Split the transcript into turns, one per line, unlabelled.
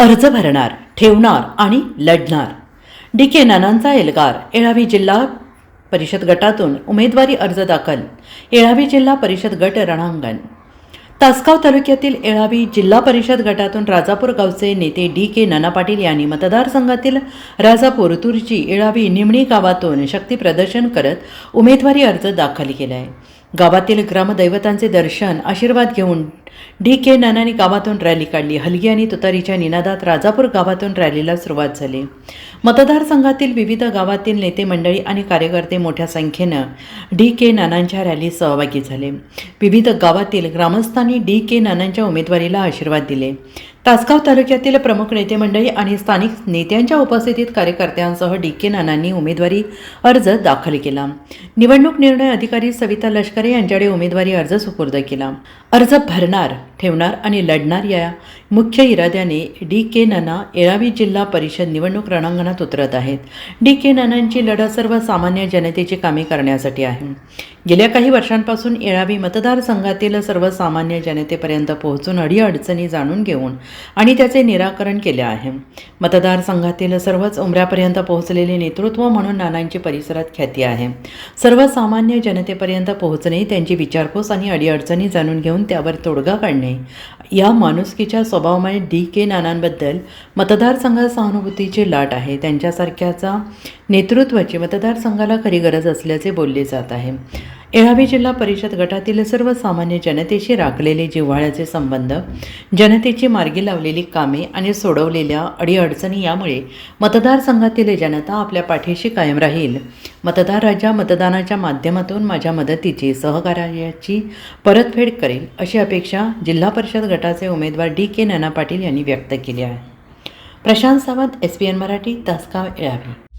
अर्ज भरणार ठेवणार आणि लढणार. डी के नानांचा एल्गार येळावी जिल्हा परिषद गटातून उमेदवारी अर्ज दाखल येळावी जिल्हा परिषद गट रणांगण. तासगाव तालुक्यातील येळावी जिल्हा परिषद गटातून राजापूर गावचे नेते डी के नाना पाटील यांनी मतदारसंघातील राजापूर तुर्ची येळावी निमणी गावातून शक्ती प्रदर्शन करत उमेदवारी अर्ज दाखल केला आहे गावातील ग्रामदैवतांचे दर्शन आशीर्वाद घेऊन डी के नानांनी गावातून रॅली काढली. हलगी आणि तुतारीच्या निनादात राजापूर गावातून रॅलीला सुरुवात झाली. मतदारसंघातील विविध गावातील नेते मंडळी आणि कार्यकर्ते मोठ्या संख्येनं डी के नानांच्या रॅलीत सहभागी झाले. विविध गावातील ग्रामस्थांनी डी के नानांच्या उमेदवारीला आशीर्वाद दिले. तासगाव तालुक्यातील प्रमुख नेते मंडळी आणि स्थानिक नेत्यांच्या उपस्थितीत कार्यकर्त्यांसह डी के नानांनी उमेदवारी अर्ज दाखल केला. निवडणूक निर्णय अधिकारी सविता लष्करे यांच्याकडे उमेदवारी अर्ज सुपूर्द केला. अर्ज भरणार ठेवणार आणि लढणार या मुख्य इराद्याने डी के नाना येळावी जिल्हा परिषद निवडणूक रणांगणात उतरत आहेत. डी के नानांची लढत सर्वसामान्य जनतेची कामे करण्यासाठी आहे. गेल्या काही वर्षांपासून येळावी मतदारसंघातील सर्वसामान्य जनतेपर्यंत पोहोचून अडीअडचणी जाणून घेऊन आणि त्याचे निराकरण केले आहे. मतदारसंघातील सर्वच उमऱ्यापर्यंत पोहोचलेले नेतृत्व म्हणून नानांची परिसरात ख्याती आहे. सर्वसामान्य जनतेपर्यंत पोहोचणे त्यांची विचारपूस आणि अडीअडचणी जाणून घेऊन त्यावर तोडगा काढणे या माणुसकीच्या स्वभावामुळे डी के नानांबद्दल मतदारसंघात सहानुभूतीची लाट आहे. त्यांच्यासारख्याचा नेतृत्वाची मतदारसंघाला खरी गरज असल्याचे बोलले जात आहे. एळावी जिल्हा परिषद गटातील सर्वसामान्य जनतेशी राखलेले जिव्हाळ्याचे संबंध जनतेची मार्गी लावलेली कामे आणि सोडवलेल्या अडीअडचणी यामुळे मतदारसंघातील जनता आपल्या पाठीशी कायम राहील. मतदार राजा मतदानाच्या माध्यमातून माझ्या मदतीची सहकार्याची परतफेड करेल अशी अपेक्षा जिल्हा परिषद गटाचे उमेदवार डी के नाना पाटील यांनी व्यक्त केली आहे. Prashant Sawant S P N Marathi Tasgaon एळावी.